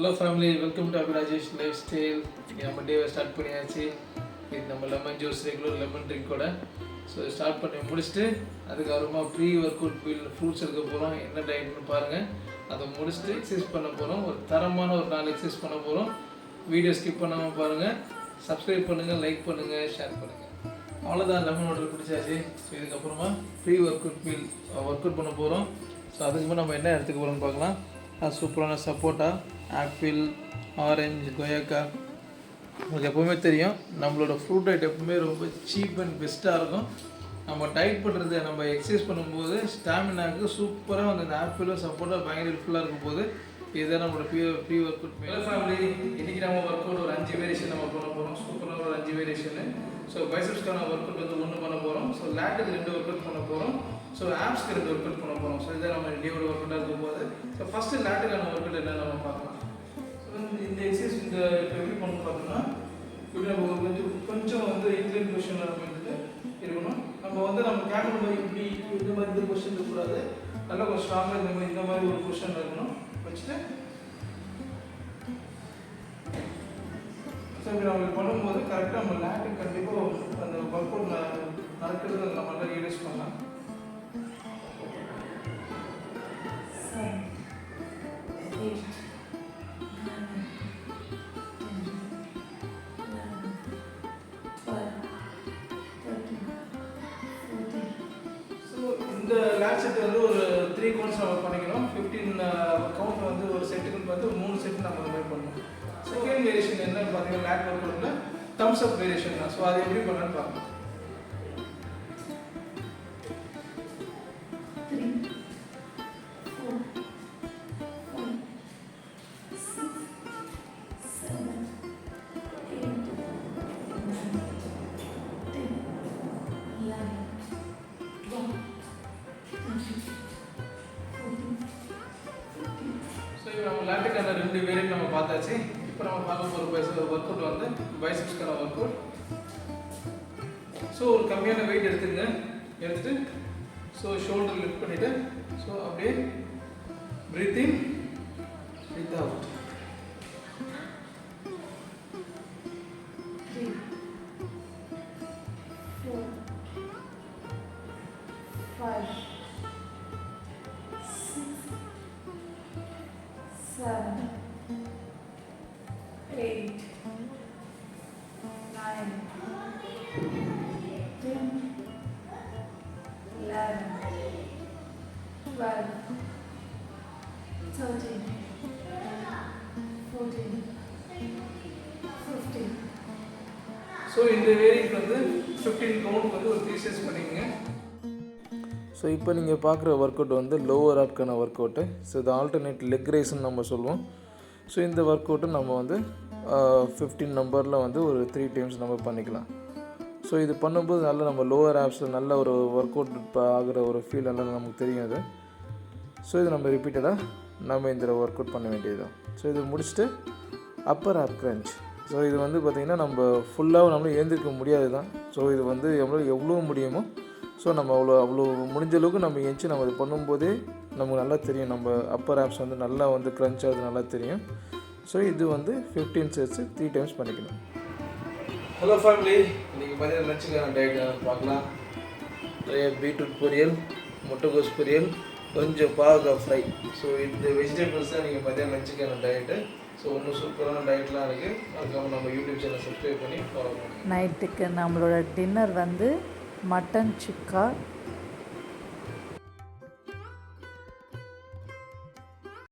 Hello family welcome to Abirajesh life style நம்ம டேவை start பண்ணியாச்சு. இது நம்ம லெமன் ஜூஸ் ரெகுலர் லெமன் ட்ரிங்கோட ஸோ ஸ்டார்ட் பண்ணி முடிச்சுட்டு அதுக்கப்புறமா pre workout feel fruits எடுக்க போகிறோம் என்ன டயட்னு பாருங்கள் அதை முடிச்சுட்டு எக்ஸசைஸ் பண்ண போகிறோம் ஒரு தரமான ஒரு நாள் எக்ஸசைஸ் பண்ண போகிறோம் வீடியோ ஸ்கிப் பண்ணாமல் பாருங்கள் சப்ஸ்கிரைப் பண்ணுங்கள் லைக் பண்ணுங்கள் ஷேர் பண்ணுங்கள் அவ்வளோதான் லெமன் வாட்டர் பிடிச்சாச்சு ஸோ இதுக்கப்புறமா pre workout feel workout பண்ண போகிறோம் ஸோ அதுக்கு நம்ம என்ன எடுத்துக்க போகிறோம்னு பார்க்கலாம். அது சூப்பரான சப்போட்டா. ஆப்பிள் ஆரஞ்சு கொயக்கா உங்களுக்கு எப்போவுமே தெரியும் நம்மளோட ஃப்ரூட் ஐட் எப்பவுமே ரொம்ப சீப் அண்ட் பெஸ்ட்டாக இருக்கும். நம்ம டைட் பண்ணுறது நம்ம எக்ஸசைஸ் பண்ணும்போது ஸ்டாமினாக்கு சூப்பராக வந்து ஆப்பிளும் சப்போர்ட்டாக பயங்கர ஹெல்ப்ஃபுல்லாக இருக்கும் போது இதுதான் நம்மளோட ப்ரீ ப்ரீ ஒர்க் அவுட் மேலே ஃபேமிலி இன்றைக்கி நம்ம ஒர்க் அவுட் ஒரு அஞ்சு வேரியேஷன் நம்ம பண்ண போகிறோம் சூப்பரான ஒரு அஞ்சு வேரியேஷனு ஸோ பைசப்ஸ்க்கான ஒர்க் அவுட் வந்து ஒன்று பண்ண போகிறோம் ஸோ லேட்டுக்கு ரெண்டு ஒர்க் அவுட் பண்ண போகிறோம் ஸோ ஆப்ஸ்க்கு ரெண்டு ஒர்க் அவுட் பண்ண போகிறோம் ஸோ இதான் நம்ம டேவோட ஒர்க் அவுட்டாக இருக்கும் போது ஸோ ஃபஸ்ட்டு லேட்டுக்கான ஒர்க் அவுட் என்ன நம்ம பார்க்கலாம். இந்த- எக்ஸசைஸ் இந்த இப்போ எப்படி பண்ணணும் பார்த்தோம்னா இப்படி நம்ம கொஞ்சம் கொஞ்சம் வந்து இன்க்ளைன் பொசிஷனில் நம்ம இருக்கணும். நம்ம வந்து நம்ம கேமரா மாதிரி இப்படி இந்த மாதிரி இந்த பொசிஷன் இருக்கக்கூடாது. நல்லா கொஞ்சம் ஸ்ட்ராங்காக இந்த மாதிரி இந்த மாதிரி ஒரு பொசிஷன் இருக்கணும். வச்சுட்டு ஸோ இப்படி நம்ம பண்ணும்போது கரெக்டாக இந்த செட் வந்து ஒரு த்ரீ கவுண்ட்ஸ் நம்ம பண்ணிக்கணும் ஃபிஃப்டீன் கவுண்ட் வந்து ஒரு செட்டுக்கு வந்து மூணு செட் நம்ம இந்த மாதிரி பண்ணணும் செகண்ட் வேரியேஷன் என்னன்னு பார்த்தீங்கன்னா lat workout thumbs up variation தான். ஸோ அது எப்படி பண்ணலான்னு பார்க்கலாம். ஸோ லேட்டுக்கான ரெண்டு வேரியன்ட் நம்ம பார்த்தாச்சு. இப்போ நம்ம பார்க்க போகிற பைச ஒர்க் அவுட் வந்து பைசப்ஸ்க்கான ஒர்க் அவுட் ஸோ ஒரு கம்மியான வெயிட் எடுத்துங்க எடுத்துட்டு ஸோ ஷோல்டர் லிஃப்ட் பண்ணிவிட்டு ஸோ அப்படியே breathe in breathe out five, seven, eight, nine, ten, eleven, twelve, thirteen, fourteen, fifteen. So இந்த வேரியன்ட் வந்து ஃபிஃப்டீன் கவுண்ட் வந்து ஒரு த்ரீ செட்ஸ் பண்ணிக்கங்க ஸோ இப்போ நீங்கள் பார்க்குற ஒர்க் அவுட் வந்து லோவர் ஆப்கான ஒர்க் அவுட்டு ஸோ இது ஆல்டர்னேட் லெக் ரேஸ்ன்னு நம்ம சொல்லுவோம். ஸோ இந்த ஒர்க் அவுட்டு நம்ம வந்து ஃபிஃப்டீன் நம்பரில் வந்து ஒரு த்ரீ டைம்ஸ் நம்ம பண்ணிக்கலாம். ஸோ இது பண்ணும்போது நல்ல நம்ம லோவர் ஆப்ஸில் நல்ல ஒரு ஒர்க் அவுட் இப்போ ஆகிற ஒரு ஃபீல் எல்லாம் நமக்கு தெரியும் அது. ஸோ இது நம்ம ரிப்பீட்டடாக நம்ம இந்த ஒர்க் அவுட் பண்ண வேண்டியதுதான் ஸோ இது முடிச்சுட்டு அப்பர் ஆப் கிரன்ச் ஸோ இது வந்து பார்த்திங்கன்னா நம்ம ஃபுல்லாக நம்மளும் எழுந்திருக்க முடியாது தான் ஸோ இது வந்து எவ்வளோ எவ்வளோ முடியுமோ ஸோ நம்ம அவ்வளோ அவ்வளோ முடிஞ்ச அளவுக்கு நம்ம எஞ்சி நம்ம இது பண்ணும்போதே நமக்கு நல்லா தெரியும். நம்ம அப்பர் ஆப்ஸ் வந்து நல்லா வந்து க்ரன்ச் ஆகுது நல்லா தெரியும். ஸோ இது வந்து ஃபிஃப்டீன் செட்ஸு த்ரீ டைம்ஸ் பண்ணிக்கணும். ஹலோ ஃபேமிலி இன்றைக்கி மதியம் லஞ்சுக்கான டயட் பார்க்கலாம். நிறைய பீட்ரூட் பொரியல் முட்டைகோஸ் பொரியல் கொஞ்சம் பாவக்காய் ஃப்ரை ஸோ இந்த வெஜிடபிள்ஸ் தான் நீங்கள் மதியம் லஞ்சுக்கான டயட்டு ஸோ ஒன்றும் சூப்பரான டயட்லாம் இருக்குது அதுக்கப்புறம் நம்ம யூடியூப் சேனல் சப்ஸ்கிரைப் பண்ணி ஃபாலோ பண்ணுங்கள் நைட்டுக்கு நம்மளோட டின்னர் வந்து மட்டன் சுக்கா